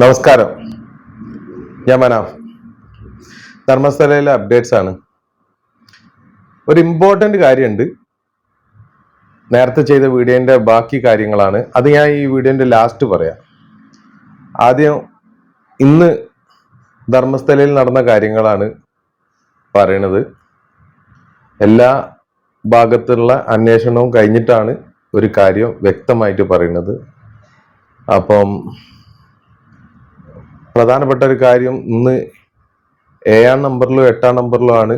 നമസ്കാരം. ഞാൻ മനാഫ് ധർമ്മസ്ഥലയിലെ അപ്ഡേറ്റ്സ് ആണ്. ഒരു ഇമ്പോർട്ടന്റ് കാര്യമുണ്ട്. നേരത്തെ ചെയ്ത വീഡിയോന്റെ ബാക്കി കാര്യങ്ങളാണ്. അത് ഞാൻ ഈ വീഡിയോന്റെ ലാസ്റ്റ് പറയാം. ആദ്യം ഇന്ന് ധർമ്മസ്ഥലയിൽ നടന്ന കാര്യങ്ങളാണ് പറയണത്. എല്ലാ ഭാഗത്തുള്ള അന്വേഷണവും കഴിഞ്ഞിട്ടാണ് ഒരു കാര്യം വ്യക്തമായിട്ട് പറയുന്നത്. അപ്പം പ്രധാനപ്പെട്ട ഒരു കാര്യം ഇന്ന് ഏഴാം നമ്പറിലോ എട്ടാം നമ്പറിലോ ആണ്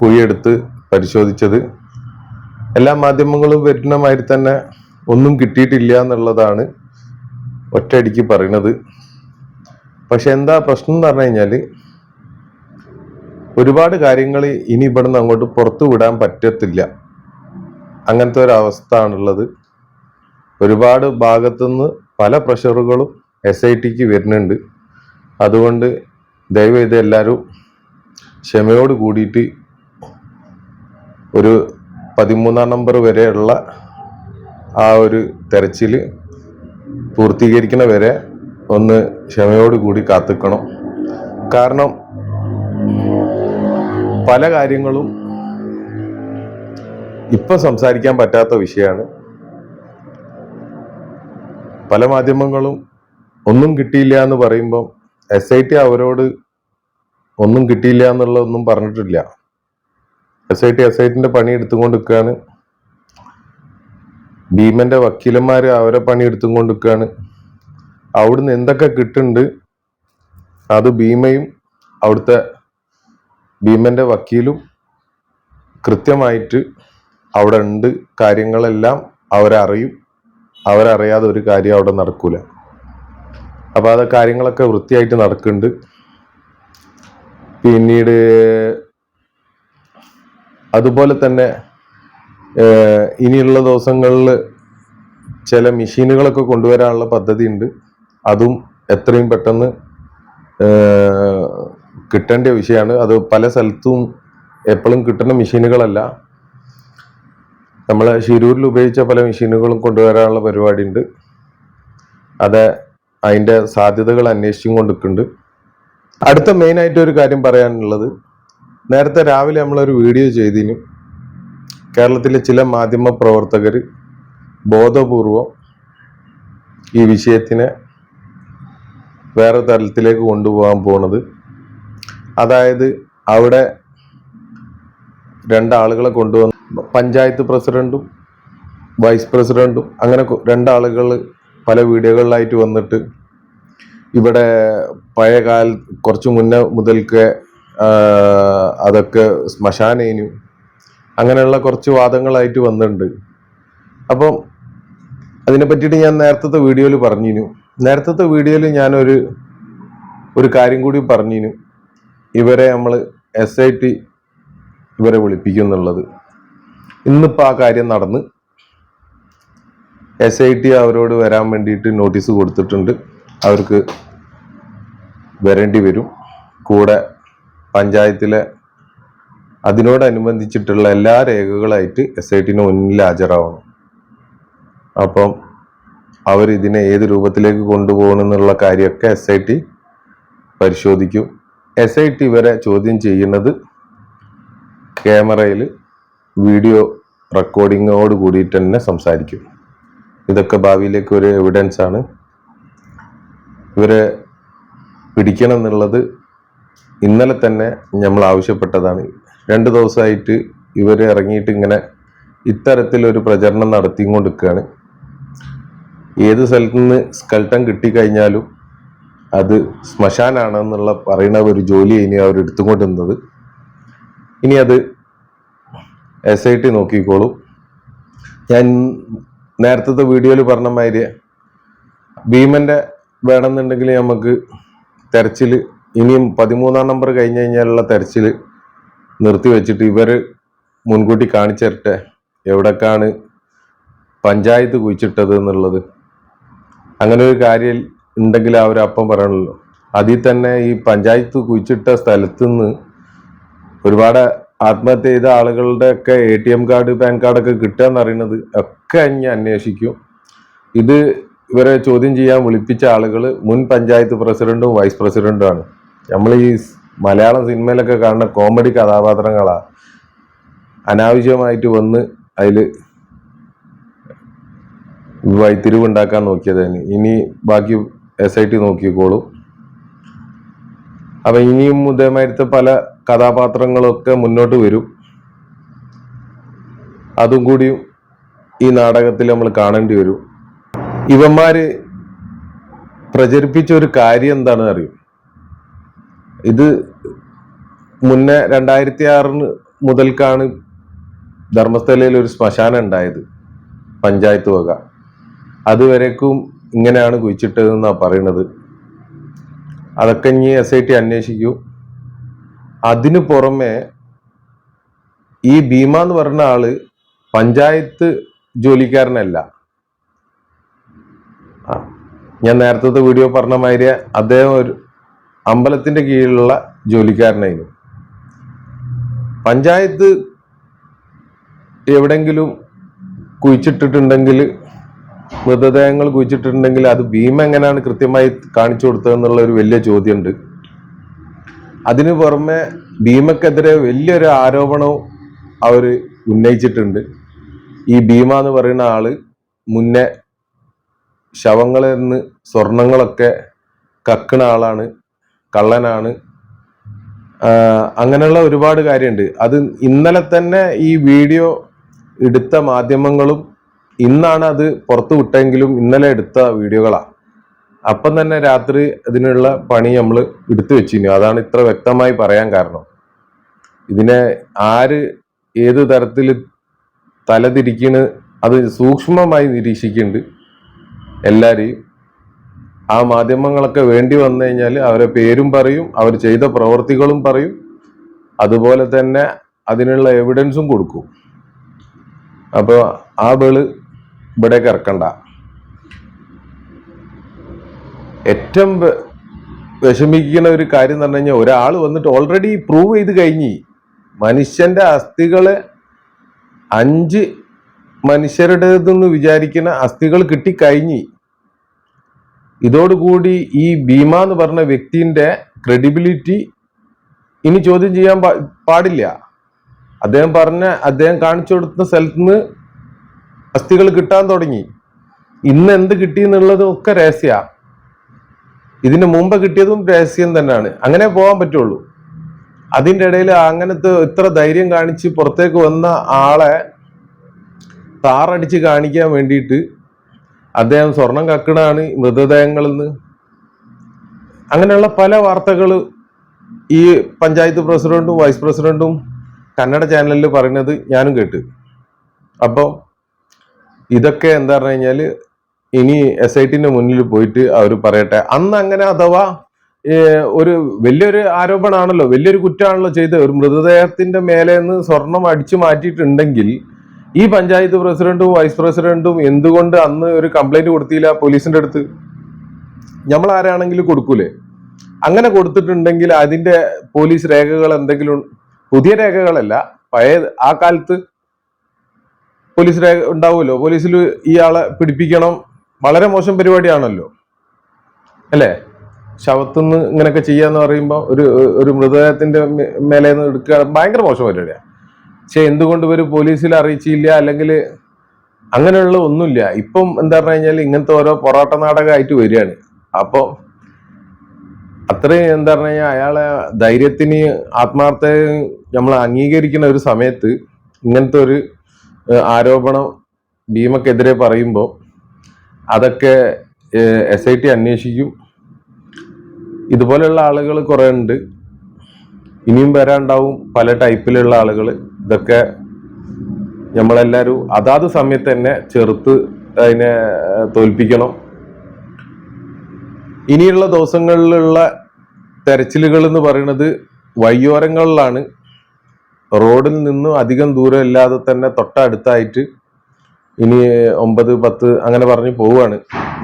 കുഴിയെടുത്ത് പരിശോധിച്ചത്. എല്ലാ മാധ്യമങ്ങളും വരുന്ന മാതിരി തന്നെ ഒന്നും കിട്ടിയിട്ടില്ല എന്നുള്ളതാണ് ഒറ്റയടിക്ക് പറയുന്നത് പക്ഷെ എന്താ പ്രശ്നം എന്ന് പറഞ്ഞു കഴിഞ്ഞാൽ ഒരുപാട് കാര്യങ്ങൾ ഇനി ഇവിടുന്ന് അങ്ങോട്ട് പുറത്തു വിടാൻ പറ്റത്തില്ല. അങ്ങനത്തെ ഒരവസ്ഥ ആണുള്ളത് ഒരുപാട് ഭാഗത്തുനിന്ന് പല പ്രഷറുകളും എസ് ഐ ടിക്ക് വരുന്നുണ്ട്. അതുകൊണ്ട് ദയവേത് എല്ലാവരും ക്ഷമയോട് കൂടിയിട്ട് ഒരു പതിമൂന്നാം നമ്പർ വരെയുള്ള ആ ഒരു തെരച്ചിൽ പൂർത്തീകരിക്കുന്ന വരെ ഒന്ന് ക്ഷമയോട് കൂടി കാത്തിക്കണം. കാരണം പല കാര്യങ്ങളും ഇപ്പം സംസാരിക്കാൻ പറ്റാത്ത വിഷയമാണ്. പല മാധ്യമങ്ങളും ഒന്നും കിട്ടിയില്ല എന്ന് പറയുമ്പോൾ എസ് ഐ ടി അവരോട് ഒന്നും കിട്ടിയില്ല എന്നുള്ളതൊന്നും പറഞ്ഞിട്ടില്ല. S I T S I ടിന്റെ പണി എടുത്തുകൊണ്ട് ഭീമന്റെ വക്കീലന്മാർ അവരെ പണി എടുത്തുകൊണ്ട് അവിടുന്ന് എന്തൊക്കെ കിട്ടുന്നുണ്ട് അത് ഭീമയും അവിടുത്തെ ഭീമന്റെ വക്കീലും കൃത്യമായിട്ട് അവിടെ ഉണ്ട്. കാര്യങ്ങളെല്ലാം അവരറിയും. അവരറിയാതെ ഒരു കാര്യം അവിടെ നടക്കൂല. അപ്പൊ അത് കാര്യങ്ങളൊക്കെ വൃത്തിയായിട്ട് നടക്കുന്നുണ്ട്. പിന്നീട് അതുപോലെ തന്നെ ഇനിയുള്ള ദിവസങ്ങളിൽ ചില മെഷീനുകളൊക്കെ കൊണ്ടുവരാനുള്ള പദ്ധതി ഉണ്ട് അതും എത്രയും പെട്ടെന്ന് കിട്ടേണ്ട വിഷയമാണ്. അത് പല സ്ഥലത്തും എപ്പോഴും കിട്ടുന്ന മെഷീനുകളല്ല. നമ്മളെ ശിരൂരിൽ ഉപയോഗിച്ച പല മെഷീനുകളും കൊണ്ടുവരാനുള്ള പരിപാടി ഉണ്ട് അത് അതിന്റെ സാധ്യതകൾ അന്വേഷിച്ചും കൊണ്ടിരിക്കുന്നുണ്ട് അടുത്ത മെയിൻ ആയിട്ട് ഒരു കാര്യം പറയാനുള്ളത്. നേരത്തെ രാവിലെ നമ്മളൊരു വീഡിയോ ചെയ്തിനു കേരളത്തിലെ ചില മാധ്യമ പ്രവർത്തകർ ബോധപൂർവം ഈ വിഷയത്തിനെ വേറെ തലത്തിലേക്ക് കൊണ്ടുപോകാൻ പോണത്. അതായത് അവിടെ രണ്ടാളുകളെ കൊണ്ടുവന്ന് പഞ്ചായത്ത് പ്രസിഡന്റും വൈസ് പ്രസിഡന്റും അങ്ങനെ രണ്ടാളുകൾ പല വീഡിയോകളിലായിട്ട് വന്നിട്ട് ഇവിടെ പഴയ കാല കുറച്ച് മുന്നേ മുതൽക്ക് അതൊക്കെ ശ്മശാനേനു. അങ്ങനെയുള്ള കുറച്ച് വാദങ്ങളായിട്ട് വന്നിട്ടുണ്ട്. അപ്പം അതിനെ പറ്റിയിട്ട് ഞാൻ നേരത്തെ വീഡിയോയിൽ പറഞ്ഞിരുന്നു നേരത്തെ വീഡിയോയിൽ ഞാനൊരു ഒരു കാര്യം കൂടി പറഞ്ഞിരുന്നു ഇവരെ നമ്മൾ എസ് ഐ ടി ഇവരെ വിളിപ്പിക്കുന്നുള്ളത്. ഇന്നിപ്പോൾ ആ കാര്യം നടന്ന് എസ് ഐ ടി അവരോട് വരാൻ വേണ്ടിയിട്ട് നോട്ടീസ് കൊടുത്തിട്ടുണ്ട്. അവർക്ക് വരേണ്ടി വരും. കൂടെ പഞ്ചായത്തിലെ അതിനോടനുബന്ധിച്ചിട്ടുള്ള എല്ലാ രേഖകളായിട്ട് എസ് ഐ ടിന് മുന്നിൽ ഹാജരാവണം. അപ്പം അവർ ഇതിനെ ഏത് രൂപത്തിലേക്ക് കൊണ്ടുപോകണം എന്നുള്ള കാര്യമൊക്കെ എസ് ഐ ടി പരിശോധിക്കും. എസ് ഐ ടി ഇവരെ ചോദ്യം ചെയ്യുന്നത് ക്യാമറയിൽ വീഡിയോ റെക്കോർഡിങ്ങോട് കൂടിയിട്ട് തന്നെ സംസാരിക്കും. ഇതൊക്കെ ഭാവിയിലേക്ക് ഒരു എവിഡൻസ് ആണ്. ഇവരെ പിടിക്കണം എന്നുള്ളത് ഇന്നലെ തന്നെ നമ്മൾ ആവശ്യപ്പെട്ടതാണ്. രണ്ട് ദിവസമായിട്ട് ഇവർ ഇറങ്ങിയിട്ട് ഇങ്ങനെ ഇത്തരത്തിലൊരു പ്രചരണം നടത്തിക്കൊണ്ടിരിക്കുകയാണ്. ഏത് സ്ഥലത്തു നിന്ന് സ്കൾട്ടം കിട്ടിക്കഴിഞ്ഞാലും അത് ശ്മശാനാണെന്നുള്ള പറയുന്ന ഒരു ജോലി ഇനി അവർ എടുത്തുകൊണ്ടിരുന്നത്. ഇനി അത് എസ് ഐ ടി നോക്കിക്കോളും. ഞാൻ നേരത്തെ വീഡിയോയിൽ പറഞ്ഞ മാതിരി ഭീമന്റെ വേണമെന്നുണ്ടെങ്കിൽ നമുക്ക് തെരച്ചിൽ ഇനിയും പതിമൂന്നാം നമ്പർ കഴിഞ്ഞു കഴിഞ്ഞാലുള്ള തെരച്ചിൽ നിർത്തി വെച്ചിട്ട് ഇവർ മുൻകൂട്ടി കാണിച്ചു തരട്ടെ. എവിടേക്കാണ് പഞ്ചായത്ത് കുഴിച്ചിട്ടത് എന്നുള്ളത്. അങ്ങനെ ഒരു കാര്യം ഉണ്ടെങ്കിൽ അവർ അപ്പം പറയണല്ലോ. അതിൽ തന്നെ ഈ പഞ്ചായത്ത് കുഴിച്ചിട്ട സ്ഥലത്തുനിന്ന് ഒരുപാട് ആത്മഹത്യ ചെയ്ത ആളുകളുടെ ഒക്കെ A T M card PAN കാർഡൊക്കെ കിട്ടുക എന്ന് അറിയുന്നത് ഒക്കെ ഇനി അന്വേഷിക്കും. ഇത് ഇവരെ ചോദ്യം ചെയ്യാൻ വിളിപ്പിച്ച ആളുകൾ മുൻ പഞ്ചായത്ത് പ്രസിഡന്റും വൈസ് പ്രസിഡന്റുമാണ് നമ്മൾ ഈ മലയാളം സിനിമയിലൊക്കെ കാണുന്ന കോമഡി കഥാപാത്രങ്ങളാണ് അനാവശ്യമായിട്ട് വന്ന് അതിൽ വൈത്തിരിവുണ്ടാക്കാൻ തന്നെ ഇനി. ബാക്കി എസ് ഐ ടി നോക്കിക്കോളും. അപ്പൊ ഇനിയും ഇതേമാതിരത്തെ പല കഥാപാത്രങ്ങളൊക്കെ മുന്നോട്ട് വരും. അതും കൂടി ഈ നാടകത്തിൽ നമ്മൾ കാണേണ്ടി വരും. ഇവന്മാര് പ്രചരിപ്പിച്ച ഒരു കാര്യം എന്താണെന്ന് അറിയും? ഇത് മുന്നേ രണ്ടായിരത്തി ആറിന് മുതൽക്കാണ് ധർമ്മസ്ഥലയിൽ ഒരു ശ്മശാനം ഉണ്ടായത് പഞ്ചായത്ത് വക. അതുവരേക്കും ഇങ്ങനെയാണ് കുഴിച്ചിട്ടതെന്നാണ് പറയണത്. അതൊക്കെ ഇനി എസ് ഐ ടി അന്വേഷിക്കൂ. അതിനു പുറമെ ഈ ഭീമ എന്ന് പറഞ്ഞ ആൾ പഞ്ചായത്ത് ജോലിക്കാരനല്ല. ഞാൻ നേരത്തെ വീഡിയോ പറഞ്ഞ മാതിരി അദ്ദേഹം ഒരു അമ്പലത്തിന്റെ കീഴിലുള്ള ജോലിക്കാരനായിരുന്നു. പഞ്ചായത്ത് എവിടെങ്കിലും കുഴിച്ചിട്ടിട്ടുണ്ടെങ്കിൽ മൃതദേഹങ്ങൾ കുഴിച്ചിട്ടുണ്ടെങ്കിൽ അത് ഭീമ എങ്ങനെയാണ് കൃത്യമായി കാണിച്ചു കൊടുത്തതെന്നുള്ള ഒരു വലിയ ചോദ്യമുണ്ട്. അതിനു പുറമെ ഭീമക്കെതിരെ വലിയൊരു ആരോപണവും അവർ ഉന്നയിച്ചിട്ടുണ്ട്. ഈ ഭീമ എന്ന് പറയുന്ന ആൾ മുന്നേ ശവങ്ങളിൽ നിന്ന് സ്വർണങ്ങളൊക്കെ കക്കണ ആളാണ് കള്ളനാണ്. അങ്ങനെയുള്ള ഒരുപാട് കാര്യമുണ്ട്. അത് ഇന്നലെ തന്നെ ഈ വീഡിയോ എടുത്ത മാധ്യമങ്ങളും ഇന്നാണ് അത് പുറത്തു വിട്ടെങ്കിലും ഇന്നലെ എടുത്ത വീഡിയോകളാണ് അപ്പം തന്നെ രാത്രി അതിനുള്ള പണി നമ്മൾ എടുത്തു വെച്ചിരുന്നു. അതാണ് ഇത്ര വ്യക്തമായി പറയാൻ കാരണം. ഇതിനെ ആര് ഏത് തരത്തിൽ തലതിരിക്കണ് അത് സൂക്ഷ്മമായി നിരീക്ഷിക്കുന്നുണ്ട് എല്ലാവരെയും ആ മാധ്യമങ്ങളൊക്കെ വേണ്ടി വന്നു കഴിഞ്ഞാൽ അവരെ പേരും പറയും അവർ ചെയ്ത പ്രവൃത്തികളും പറയും. അതുപോലെ തന്നെ അതിനുള്ള എവിഡൻസും കൊടുക്കും. അപ്പോൾ ആ ബേൾ ഇവിടേക്ക് ഇറക്കണ്ട. ഏറ്റവും വിഷമിക്കുന്ന ഒരു കാര്യം എന്ന് പറഞ്ഞു കഴിഞ്ഞാൽ ഒരാൾ വന്നിട്ട് ഓൾറെഡി പ്രൂവ് ചെയ്ത് കഴിഞ്ഞ്. മനുഷ്യന്റെ അസ്ഥികൾ അഞ്ച് മനുഷ്യരുടേതെന്ന് വിചാരിക്കുന്ന അസ്ഥികൾ കിട്ടിക്കഴിഞ്ഞ്. ഇതോടുകൂടി ഈ ഭീമ എന്ന് പറഞ്ഞ വ്യക്തിന്റെ ക്രെഡിബിലിറ്റി ഇനി ചോദ്യം ചെയ്യാൻ പാടില്ല. അദ്ദേഹം പറഞ്ഞ അദ്ദേഹം കാണിച്ചു കൊടുത്ത സ്ഥലത്ത് നിന്ന് അസ്ഥികൾ കിട്ടാൻ തുടങ്ങി. ഇന്ന് എന്ത് കിട്ടി എന്നുള്ളതും ഒക്കെ രഹസ്യ. ഇതിന് മുമ്പ് കിട്ടിയതും രഹസ്യം തന്നെയാണ്. അങ്ങനെ പോകാൻ പറ്റുള്ളൂ. അതിന്റെ ഇടയിൽ അങ്ങനത്തെ ഇത്ര ധൈര്യം കാണിച്ച് പുറത്തേക്ക് വന്ന ആളെ താറടിച്ച് കാണിക്കാൻ വേണ്ടിയിട്ട് അദ്ദേഹം സ്വർണം കക്കണാണ് മൃതദേഹങ്ങളിൽ നിന്ന്. അങ്ങനെയുള്ള പല വാർത്തകൾ ഈ പഞ്ചായത്ത് പ്രസിഡന്റും വൈസ് പ്രസിഡന്റും കന്നഡ ചാനലിൽ പറയുന്നത് ഞാനും കേട്ട്. അപ്പോൾ ഇതൊക്കെ എന്താ പറഞ്ഞു കഴിഞ്ഞാൽ ഇനി എസ് ഐ ടിന്റെ മുന്നിൽ പോയിട്ട് അവർ പറയട്ടെ. അന്ന് അങ്ങനെ അഥവാ ഒരു വലിയൊരു ആരോപണമാണല്ലോ വലിയൊരു കുറ്റമാണല്ലോ ചെയ്തത് ഒരു മൃതദേഹത്തിന്റെ മേലെ നിന്ന് സ്വർണം അടിച്ചു മാറ്റിയിട്ടുണ്ടെങ്കിൽ ഈ പഞ്ചായത്ത് പ്രസിഡന്റും വൈസ് പ്രസിഡന്റും എന്തുകൊണ്ട് അന്ന് ഒരു കംപ്ലൈന്റ് കൊടുത്തില്ല പോലീസിന്റെ അടുത്ത്? നമ്മൾ ആരാണെങ്കിലും കൊടുക്കൂലേ? അങ്ങനെ കൊടുത്തിട്ടുണ്ടെങ്കിൽ അതിന്റെ പോലീസ് രേഖകൾ എന്തെങ്കിലും പുതിയ രേഖകളല്ല പഴയ ആ കാലത്ത് പോലീസ് രേഖ ഉണ്ടാവുമല്ലോ? പോലീസിൽ ഇയാളെ പിടിപ്പിക്കണം. വളരെ മോശം പരിപാടിയാണല്ലോ. അല്ലേ? ശവത്തുനിന്ന് ഇങ്ങനെയൊക്കെ ചെയ്യാന്ന് പറയുമ്പോൾ ഒരു ഒരു മൃതദേഹത്തിന്റെ നിന്ന് എടുക്കുക ഭയങ്കര മോശം പരിപാടിയാണ് പക്ഷെ എന്തുകൊണ്ട് ഇവർ പോലീസിൽ അറിയിച്ചില്ല? അല്ലെങ്കിൽ അങ്ങനെയുള്ള ഒന്നുമില്ല. ഇപ്പം എന്താ പറഞ്ഞു കഴിഞ്ഞാൽ ഇങ്ങനത്തെ ഓരോ പൊറാട്ട നാടകമായിട്ട് വരികയാണ്. അപ്പോൾ അത്രയും എന്താ പറഞ്ഞു കഴിഞ്ഞാൽ അയാളെ ധൈര്യത്തിന് ആത്മാർത്ഥയും നമ്മൾ അംഗീകരിക്കുന്ന ഒരു സമയത്ത് ഇങ്ങനത്തെ ഒരു ആരോപണം ഭീമക്കെതിരെ പറയുമ്പോൾ അതൊക്കെ എസ് ഐ ടി അന്വേഷിക്കും. ഇതുപോലെയുള്ള ആളുകൾ കുറേ ഉണ്ട്. ഇനിയും വരാണ്ടാവും പല ടൈപ്പിലുള്ള ആളുകൾ ഇതൊക്കെ നമ്മളെല്ലാവരും അതാത് സമയത്ത് തന്നെ ചെറുത്ത് അതിനെ തോൽപ്പിക്കണം. ഇനിയുള്ള ദിവസങ്ങളിലുള്ള തെരച്ചിലുകൾ എന്ന് പറയുന്നത് വഴിയോരങ്ങളിലാണ് റോഡിൽ നിന്നും അധികം ദൂരം ഇല്ലാതെ തന്നെ തൊട്ടടുത്തായിട്ട് ഇനി ഒമ്പത് പത്ത് അങ്ങനെ പറഞ്ഞ് പോവുകയാണ്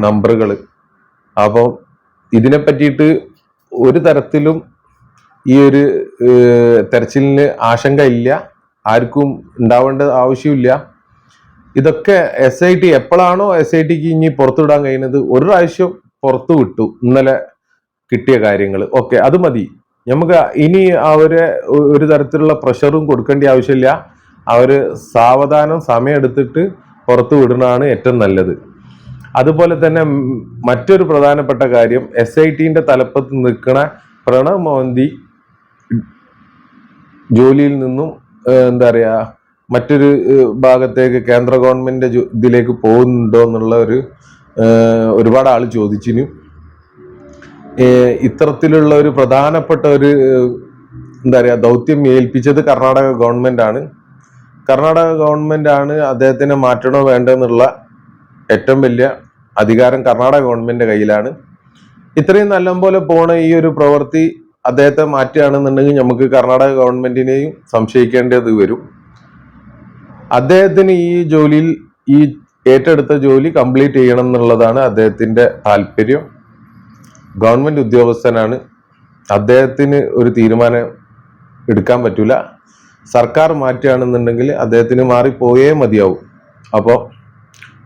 നമ്പറുകൾ അപ്പോൾ ഇതിനെ പറ്റിയിട്ട് ഒരു തരത്തിലും ഈ ഒരു തെരച്ചിലിന് ആശങ്ക ഇല്ല. ആർക്കും ഉണ്ടാവേണ്ട ആവശ്യമില്ല. ഇതൊക്കെ എസ് ഐ ടി എപ്പോഴാണോ എസ് ഐ ടിക്ക് ഇനി പുറത്തുവിടാൻ കഴിയുന്നത്? ഒരു പ്രാവശ്യം പുറത്തു വിട്ടു ഇന്നലെ കിട്ടിയ കാര്യങ്ങൾ ഓക്കെ അത് മതി. നമുക്ക് ഇനി അവരെ ഒരു തരത്തിലുള്ള പ്രഷറും കൊടുക്കേണ്ട ആവശ്യമില്ല. അവർ സാവധാനം സമയമെടുത്തിട്ട് പുറത്തു വിടുന്നതാണ് ഏറ്റവും നല്ലത്. അതുപോലെ തന്നെ മറ്റൊരു പ്രധാനപ്പെട്ട കാര്യം എസ് ഐ ടിന്റെ തലപ്പത്ത് നിൽക്കുന്ന പ്രണവ് മോഹന്തി ജോലിയിൽ നിന്നും എന്താ പറയാ മറ്റൊരു ഭാഗത്തേക്ക് കേന്ദ്ര ഗവൺമെന്റ് ജോ- ഇതിലേക്ക് പോകുന്നുണ്ടോ എന്നുള്ള ഒരു ഒരുപാട് ആൾ ചോദിച്ചിന്. ഇത്തരത്തിലുള്ള ഒരു പ്രധാനപ്പെട്ട ഒരു എന്താ പറയുക ദൗത്യം ഏൽപ്പിച്ചത് കർണാടക ഗവൺമെന്റ് ആണ്. കർണാടക ഗവൺമെന്റ് ആണ് അദ്ദേഹത്തിനെ മാറ്റണോ വേണ്ടെന്നുള്ള ഏറ്റവും വലിയ അധികാരം കർണാടക ഗവൺമെന്റിന്റെ കയ്യിലാണ്. ഇത്രയും നല്ലപോലെ പോണ ഈ ഒരു പ്രവൃത്തി അദ്ദേഹത്തെ മാറ്റുകയാണെന്നുണ്ടെങ്കിൽ നമുക്ക് കർണാടക ഗവൺമെന്റിനെയും സംശയിക്കേണ്ടത് വരും. അദ്ദേഹത്തിന് ഈ ജോലിയിൽ ഈ ഏറ്റെടുത്ത ജോലി കംപ്ലീറ്റ് ചെയ്യണം എന്നുള്ളതാണ് അദ്ദേഹത്തിന്റെ താല്പര്യം. ഗവൺമെന്റ് ഉദ്യോഗസ്ഥനാണ്. അദ്ദേഹത്തിന് ഒരു തീരുമാനം എടുക്കാൻ പറ്റൂല. സർക്കാർ മാറ്റുകയാണെന്നുണ്ടെങ്കിൽ അദ്ദേഹത്തിന് മാറിപ്പോയേ മതിയാവും. അപ്പോൾ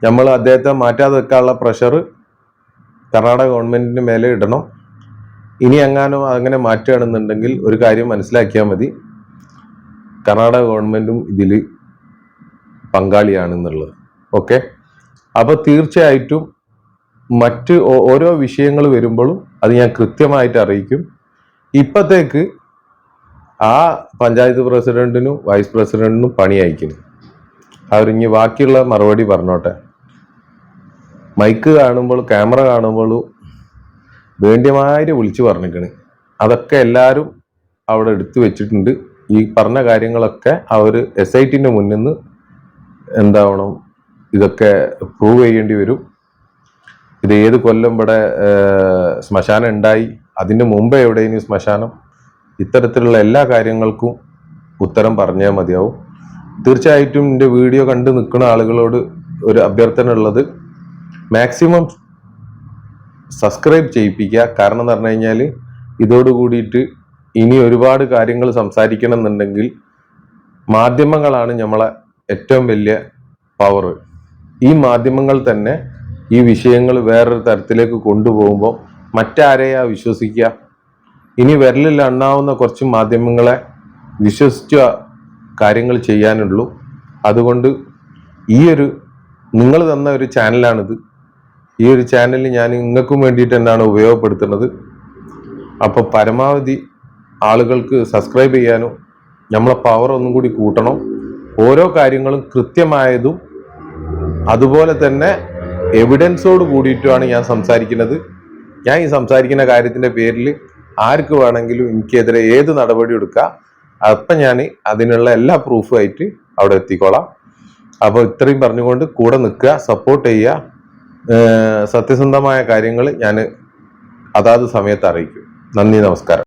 നമ്മൾ അദ്ദേഹത്തെ മാറ്റാതെ വെക്കാനുള്ള പ്രഷർ കർണാടക ഗവൺമെന്റിന് മേലെ ഇടണം. ഇനി എങ്ങാനോ അങ്ങനെ മാറ്റുകയാണെന്നുണ്ടെങ്കിൽ ഒരു കാര്യം മനസ്സിലാക്കിയാൽ മതി. കർണാടക ഗവൺമെന്റും ഇതിൽ പങ്കാളിയാണെന്നുള്ളത്. ഓക്കെ? അപ്പോൾ തീർച്ചയായിട്ടും മറ്റ് ഓരോ വിഷയങ്ങൾ വരുമ്പോഴും അത് ഞാൻ കൃത്യമായിട്ട് അറിയിക്കും. ഇപ്പത്തേക്ക് ആ പഞ്ചായത്ത് പ്രസിഡന്റിനും വൈസ് പ്രസിഡന്റിനും പണി അയക്കുന്നു. അവരിഞ്ഞ് ബാക്കിയുള്ള മറുപടി പറഞ്ഞോട്ടെ. മൈക്ക് കാണുമ്പോൾ ക്യാമറ കാണുമ്പോൾ വേണ്ടിയമാതിരി വിളിച്ചു പറഞ്ഞിരിക്കണ്. അതൊക്കെ എല്ലാവരും അവിടെ എടുത്തു വെച്ചിട്ടുണ്ട്. ഈ പറഞ്ഞ കാര്യങ്ങളൊക്കെ അവർ എസ് ഐ ടിന്റെ മുന്നിൽ നിന്ന് എന്താവണം ഇതൊക്കെ പ്രൂവ് ചെയ്യേണ്ടി വരും. ഇത് ഏത് കൊല്ലം ഇവിടെ ശ്മശാനം ഉണ്ടായി? അതിന് മുമ്പ് എവിടെയും ശ്മശാനം? ഇത്തരത്തിലുള്ള എല്ലാ കാര്യങ്ങൾക്കും ഉത്തരം പറഞ്ഞാൽ മതിയാവും. തീർച്ചയായിട്ടും എന്റെ വീഡിയോ കണ്ട് നിൽക്കുന്ന ആളുകളോട് ഒരു അഭ്യർത്ഥന ഉള്ളത് മാക്സിമം സബ്സ്ക്രൈബ് ചെയ്യിപ്പിക്കുക. കാരണം എന്ന് പറഞ്ഞു കഴിഞ്ഞാൽ ഇതോട് കൂടിയിട്ട് ഇനി ഒരുപാട് കാര്യങ്ങൾ സംസാരിക്കണം എന്നുണ്ടെങ്കിൽ മാധ്യമങ്ങളാണ് നമ്മളെ ഏറ്റവും വലിയ പവർ ഈ മാധ്യമങ്ങൾ തന്നെ ഈ വിഷയങ്ങൾ വേറൊരു തരത്തിലേക്ക് കൊണ്ടുപോകുമ്പോൾ മറ്റാരെയാ വിശ്വസിക്കുക? ഇനി വിരലിൽ എണ്ണാവുന്ന കുറച്ച് മാധ്യമങ്ങളെ വിശ്വസിച്ച കാര്യങ്ങൾ ചെയ്യാനുള്ളൂ. അതുകൊണ്ട് ഈ ഒരു നിങ്ങൾ തന്ന ഒരു ചാനലാണിത്. ഈ ഒരു ചാനൽ ഞാൻ നിങ്ങൾക്കും വേണ്ടിയിട്ട് എന്നാണ് ഉപയോഗപ്പെടുത്തുന്നത്. അപ്പോൾ പരമാവധി ആളുകൾക്ക് സബ്സ്ക്രൈബ് ചെയ്യാനോ നമ്മളെ പവർ ഒന്നും കൂടി കൂട്ടണം. ഓരോ കാര്യങ്ങളും കൃത്യമായതും അതുപോലെ തന്നെ എവിഡൻസോട് കൂടിയിട്ടുമാണ് ഞാൻ സംസാരിക്കുന്നത്. ഞാൻ ഈ സംസാരിക്കുന്ന കാര്യത്തിന്റെ പേരിൽ ആർക്ക് വേണമെങ്കിലും എനിക്കെതിരെ ഏത് നടപടി എടുക്കാം അപ്പം ഞാൻ അതിനുള്ള എല്ലാ പ്രൂഫുമായിട്ട് അവിടെ എത്തിക്കോളാം. അപ്പോൾ ഇത്രയും പറഞ്ഞുകൊണ്ട് കൂടെ നിൽക്കുക സപ്പോർട്ട് ചെയ്യുക. സത്യസന്ധമായ കാര്യങ്ങൾ ഞാൻ അതാത് സമയത്ത് അറിയിക്കും. നന്ദി നമസ്കാരം.